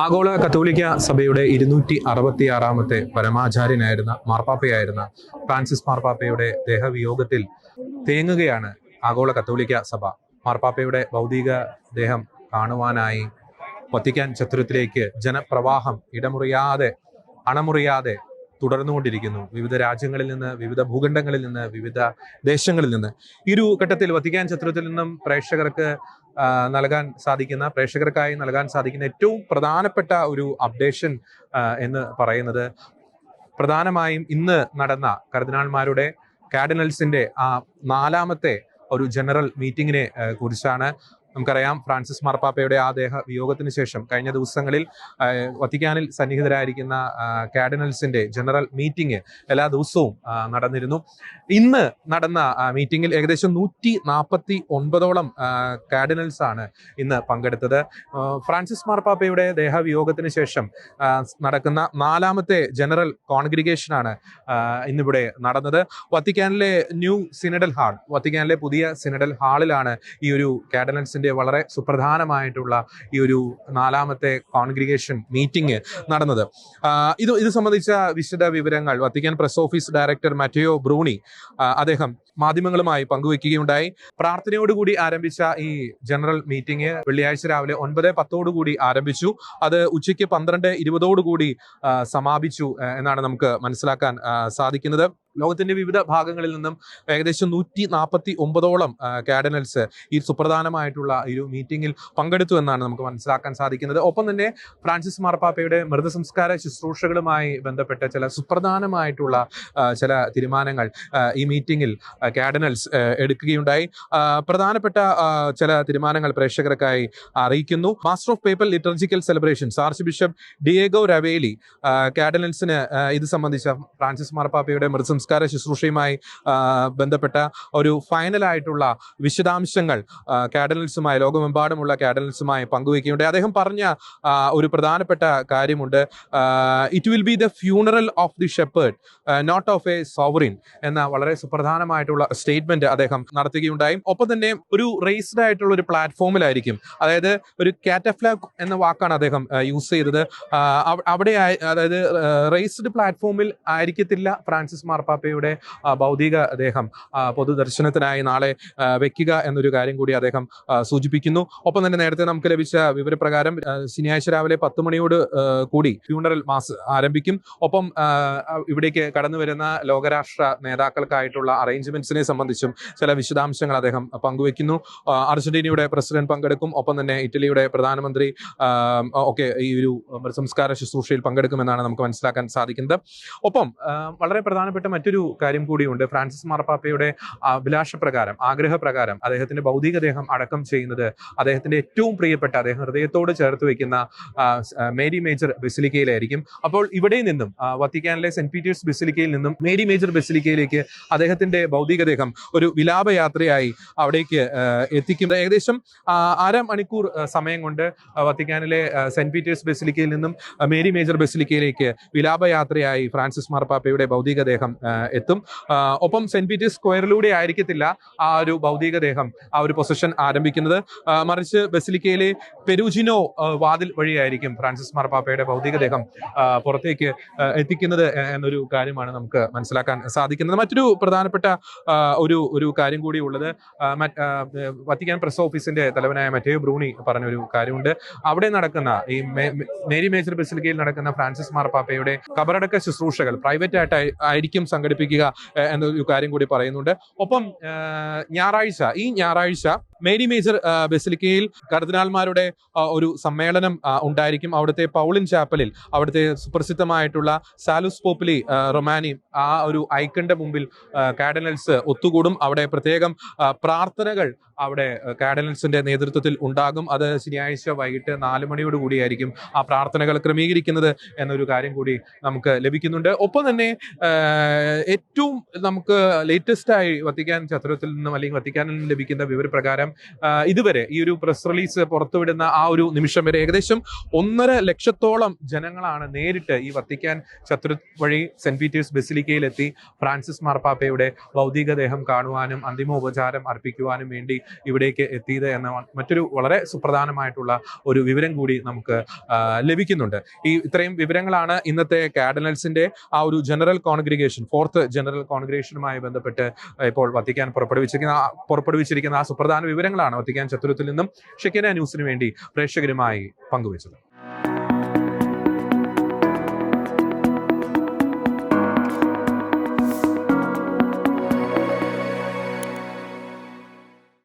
ആഗോള കത്തോലിക്ക സഭയുടെ ഇരുന്നൂറ്റി അറുപത്തി ആറാമത്തെ പരമാചാര്യനായിരുന്ന മാർപ്പാപ്പയായിരുന്ന ഫ്രാൻസിസ് മാർപ്പാപ്പയുടെ ദേഹവിയോഗത്തിൽ തേങ്ങുകയാണ് ആഗോള കത്തോലിക്ക സഭ. മാർപ്പാപ്പയുടെ ഭൗതിക ദേഹം കാണുവാനായി വത്തിക്കാൻ ചത്തുരത്തിലേക്ക് ജനപ്രവാഹം ഇടമുറിയാതെ അണമുറിയാതെ തുടർന്നുകൊണ്ടിരിക്കുന്നു. വിവിധ രാജ്യങ്ങളിൽ നിന്ന് വിവിധ ഭൂഖണ്ഡങ്ങളിൽ നിന്ന് വിവിധ ദേശങ്ങളിൽ നിന്ന്. ഇരു ഘട്ടത്തിൽ വത്തിക്കാൻ ചത്രത്തിൽ നിന്നും പ്രേക്ഷകർക്ക് നൽകാൻ സാധിക്കുന്ന പ്രേക്ഷകർക്കായി നൽകാൻ സാധിക്കുന്ന ഏറ്റവും പ്രധാനപ്പെട്ട ഒരു അപ്ഡേഷൻ എന്ന് പറയുന്നത് പ്രധാനമായും ഇന്ന് നടന്ന കർദിനാൾമാരുടെ കാഡിനൽസിന്റെ ആ നാലാമത്തെ ഒരു ജനറൽ മീറ്റിങ്ങിനെ കുറിച്ചാണ്. നമുക്കറിയാം ഫ്രാൻസിസ് മാർപ്പാപ്പയുടെ ആ ദേഹ വിയോഗത്തിന് ശേഷം കഴിഞ്ഞ ദിവസങ്ങളിൽ വത്തിക്കാനിൽ സന്നിഹിതരായിരിക്കുന്ന കാഡിനൽസിന്റെ ജനറൽ മീറ്റിംഗ് എല്ലാ ദിവസവും നടന്നിരുന്നു. ഇന്ന് നടന്ന മീറ്റിംഗിൽ ഏകദേശം നൂറ്റി നാൽപ്പത്തി ഒൻപതോളം കാർഡിനൽസ് ആണ് ഇന്ന് പങ്കെടുത്തത്. ഫ്രാൻസിസ് മാർപ്പാപ്പയുടെ ദേഹവിയോഗത്തിന് ശേഷം നടക്കുന്ന നാലാമത്തെ ജനറൽ കോൺഗ്രിഗേഷനാണ് ഇന്നിവിടെ നടന്നത്. വത്തിക്കാനിലെ ന്യൂ സിനഡൽ ഹാൾ വത്തിക്കാനിലെ പുതിയ സിനഡൽ ഹാളിലാണ് ഈ ഒരു കാഡനൽസിന്റെ വളരെ സുപ്രധാനമായിട്ടുള്ള ഈ ഒരു നാലാമത്തെ കോൺഗ്രിഗേഷൻ മീറ്റിംഗ് നടന്നത്. ഇത് ഇത് സംബന്ധിച്ച വിശദ വിവരങ്ങൾ Vatican press office director Matteo Bruni അദ്ദേഹം മാധ്യമങ്ങളുമായി പങ്കുവെക്കുകയുണ്ടായി. പ്രാർത്ഥനയോടുകൂടി ആരംഭിച്ച ഈ ജനറൽ മീറ്റിംഗ് വെള്ളിയാഴ്ച രാവിലെ ഒൻപത് പത്തോടുകൂടി ആരംഭിച്ചു. അത് ഉച്ചയ്ക്ക് പന്ത്രണ്ട് ഇരുപതോടുകൂടി സമാപിച്ചു എന്നാണ് നമുക്ക് മനസ്സിലാക്കാൻ സാധിക്കുന്നത്. ലോകത്തിന്റെ വിവിധ ഭാഗങ്ങളിൽ നിന്നും ഏകദേശം നൂറ്റി നാൽപ്പത്തി ഒമ്പതോളം കാഡനൽസ് ഈ സുപ്രധാനമായിട്ടുള്ള ഒരു മീറ്റിംഗിൽ പങ്കെടുത്തു എന്നാണ് നമുക്ക് മനസ്സിലാക്കാൻ സാധിക്കുന്നത്. ഒപ്പം തന്നെ ഫ്രാൻസിസ് മാർപ്പാപ്പയുടെ മൃതസംസ്കാര ശുശ്രൂഷകളുമായി ബന്ധപ്പെട്ട ചില സുപ്രധാനമായിട്ടുള്ള ചില തീരുമാനങ്ങൾ ഈ മീറ്റിംഗിൽ കാഡനൽസ് എടുക്കുകയുണ്ടായി. പ്രധാനപ്പെട്ട ചില തീരുമാനങ്ങൾ പ്രേക്ഷകർക്കായി അറിയിക്കുന്നു. Master of papal liturgical celebrations archbishop Diego Ravelli കാഡനൽസിന് ഇത് സംബന്ധിച്ച ഫ്രാൻസിസ് മാർപ്പാപ്പയുടെ മൃതസംസ്കാര ശുശ്രൂഷയുമായി ബന്ധപ്പെട്ട ഒരു ഫൈനലായിട്ടുള്ള വിശദാംശങ്ങൾ കാഡനൽസുമായി ലോകമെമ്പാടുമുള്ള കാഡനൽസുമായി പങ്കുവയ്ക്കുകയുണ്ടായി. അദ്ദേഹം പറഞ്ഞ ഒരു പ്രധാനപ്പെട്ട കാര്യമുണ്ട്. It will be the funeral of the shepherd not of a sovereign എന്ന വളരെ സുപ്രധാനമായിട്ടുള്ള സ്റ്റേറ്റ്മെന്റ് അദ്ദേഹം നടത്തുകയുണ്ടായി. ഒപ്പം തന്നെ ഒരു റേസ്ഡ് ആയിട്ടുള്ള ഒരു പ്ലാറ്റ്ഫോമിലായിരിക്കും അതായത് ഒരു കാറ്റഫ്ലാഗ് എന്ന വാക്കാണ് അദ്ദേഹം യൂസ് ചെയ്തത്. അവിടെ അതായത് റേസ്ഡ് പ്ലാറ്റ്ഫോമിൽ ആയിരിക്കത്തില്ല ഫ്രാൻസിസ് മാർപ്പാപ്പയുടെ ഭൗതിക അദ്ദേഹം പൊതുദർശനത്തിനായി നാളെ വെക്കുക എന്നൊരു കാര്യം കൂടി അദ്ദേഹം സൂചിപ്പിക്കുന്നു. ഒപ്പം തന്നെ നേരത്തെ നമുക്ക് ലഭിച്ച വിവരപ്രകാരം ശനിയാഴ്ച രാവിലെ പത്ത് മണിയോട് കൂടി ഫ്യൂണറൽ മാസ് ആരംഭിക്കും. ഒപ്പം ഇവിടേക്ക് കടന്നു വരുന്ന ലോകരാഷ്ട്ര നേതാക്കൾക്കായിട്ടുള്ള അറേഞ്ച്മെന്റ്സിനെ സംബന്ധിച്ചും ചില വിശദാംശങ്ങൾ അദ്ദേഹം പങ്കുവെക്കുന്നു. അർജന്റീനയുടെ പ്രസിഡന്റ് പങ്കെടുക്കും ഒപ്പം തന്നെ ഇറ്റലിയുടെ പ്രധാനമന്ത്രി ഒക്കെ ഈ ഒരു സംസ്കാര ശുശ്രൂഷയിൽ പങ്കെടുക്കുമെന്നാണ് നമുക്ക് മനസ്സിലാക്കാൻ സാധിക്കുന്നത്. ഒപ്പം വളരെ പ്രധാനപ്പെട്ട മറ്റൊരു കാര്യം കൂടിയുണ്ട്. ഫ്രാൻസിസ് മാർപ്പാപ്പയുടെ അഭിലാഷപ്രകാരം ആഗ്രഹപ്രകാരം അദ്ദേഹത്തിന്റെ ഭൗതിക ദേഹം അടക്കം ചെയ്യുന്നത് അദ്ദേഹത്തിന്റെ ഏറ്റവും പ്രിയപ്പെട്ട അദ്ദേഹം ഹൃദയത്തോട് ചേർത്ത് വെക്കുന്ന മേരി മേജർ ബെസിലിക്കയിലായിരിക്കും. അപ്പോൾ ഇവിടെ നിന്നും വത്തിക്കാനിലെ സെന്റ് പീറ്റേഴ്സ് ബെസിലിക്കയിൽ നിന്നും മേരി മേജർ ബെസിലിക്കയിലേക്ക് അദ്ദേഹത്തിന്റെ ഭൗതിക ദേഹം ഒരു വിലാപയാത്രയായി അവിടേക്ക് എത്തിക്കും. ഏകദേശം അര മണിക്കൂർ സമയം കൊണ്ട് വത്തിക്കാനിലെ സെന്റ് പീറ്റേഴ്സ് ബെസിലിക്കയിൽ നിന്നും മേരി മേജർ ബെസിലിക്കയിലേക്ക് വിലാപയാത്രയായി ഫ്രാൻസിസ് മാർപ്പാപ്പയുടെ ഭൗതിക ദേഹം എത്തും. ഒപ്പം സെന്റ് പീറ്റേഴ്സ് സ്ക്വയറിലൂടെ ആയിരിക്കത്തില്ല ആ ഒരു ഭൗതിക ദേഹം ആ ഒരു പൊസിഷൻ ആരംഭിക്കുന്നത്. മറിച്ച് ബെസിലിക്കയിലെ പെരുജിനോ വാതിൽ വഴിയായിരിക്കും ഫ്രാൻസിസ് മാർപ്പാപ്പയുടെ ഭൗതിക ദേഹം പുറത്തേക്ക് എത്തിക്കുന്നത് എന്നൊരു കാര്യമാണ് നമുക്ക് മനസ്സിലാക്കാൻ സാധിക്കുന്നത്. മറ്റൊരു പ്രധാനപ്പെട്ട ഒരു ഒരു കാര്യം കൂടി ഉള്ളത്. വത്തിക്കാൻ പ്രസ് ഓഫീസിന്റെ തലവനായ മറ്റേ ബ്രൂണി പറഞ്ഞൊരു കാര്യമുണ്ട്. അവിടെ നടക്കുന്ന ഈ മേരി മേജർ ബെസിലിക്കയിൽ നടക്കുന്ന ഫ്രാൻസിസ് മാർപ്പാപ്പയുടെ കബറടക്ക ശുശ്രൂഷകൾ പ്രൈവറ്റ് ആയിട്ട് ആയിരിക്കും സംഘടിപ്പിക്കുക എന്നൊരു കാര്യം കൂടി പറയുന്നുണ്ട്. ഒപ്പം ഞായറാഴ്ച ഈ ഞായറാഴ്ച മേരി മേജർ ബെസിലിക്കയിൽ കർദിനാൾമാരുടെ ഒരു സമ്മേളനം ഉണ്ടായിരിക്കും. അവിടുത്തെ പൗളിൻ ചാപ്പലിൽ അവിടുത്തെ സുപ്രസിദ്ധമായിട്ടുള്ള സാലുസ് പോപ്പിലി റൊമാനി ആ ഒരു ഐക്കന്റെ മുമ്പിൽ കാഡനൽസ് ഒത്തുകൂടും. അവിടെ പ്രത്യേകം പ്രാർത്ഥനകൾ അവിടെ കാഡനൽസിന്റെ നേതൃത്വത്തിൽ ഉണ്ടാകും. അത് ശനിയാഴ്ച വൈകിട്ട് നാല് മണിയോട് കൂടിയായിരിക്കും ആ പ്രാർത്ഥനകൾ ക്രമീകരിക്കുന്നത് എന്നൊരു കാര്യം കൂടി നമുക്ക് ലഭിക്കുന്നുണ്ട്. ഒപ്പം തന്നെ ഏറ്റവും നമുക്ക് ലേറ്റസ്റ്റ് ആയി വത്തിക്കാൻ ചത്രത്തിൽ നിന്നും അല്ലെങ്കിൽ വത്തിക്കാനിൽ നിന്നും ലഭിക്കുന്ന വിവരപ്രകാരം ഇതുവരെ ഈ ഒരു പ്രസ് റിലീസ് പുറത്തുവിടുന്ന ആ ഒരു നിമിഷം വരെ ഏകദേശം ഒന്നര ലക്ഷത്തോളം ജനങ്ങളാണ് നേരിട്ട് ഈ വത്തിക്കാൻ ശത്രു വഴി സെന്റ് പീറ്റേഴ്സ് ബസിലിക്കയിലെത്തി ഫ്രാൻസിസ് മാർപ്പാപ്പയുടെ ഭൗതികദേഹം കാണുവാനും അന്തിമ ഉപചാരം അർപ്പിക്കുവാനും വേണ്ടി ഇവിടേക്ക് എത്തിയത് എന്ന മറ്റൊരു വളരെ സുപ്രധാനമായിട്ടുള്ള ഒരു വിവരം കൂടി നമുക്ക് ലഭിക്കുന്നുണ്ട്. ഈ ഇത്രയും വിവരങ്ങളാണ് ഇന്നത്തെ കാഡനൽസിന്റെ ആ ഒരു ജനറൽ കോൺഗ്രിഗേഷൻ ഫോർത്ത് ജനറൽ കോൺഗ്രിഗേഷനുമായി ബന്ധപ്പെട്ട് ഇപ്പോൾ വത്തിക്കാൻ പുറപ്പെടുവിച്ചിരിക്കുന്ന പുറപ്പെടുവിച്ചിരിക്കുന്ന ആ സുപ്രധാന വിവരങ്ങളാണ് വത്തിക്കാൻ ചത്തുരത്തിൽ നിന്നും ഷെക്കന ന്യൂസിന് വേണ്ടി പ്രേക്ഷകരുമായി പങ്കുവച്ചത്.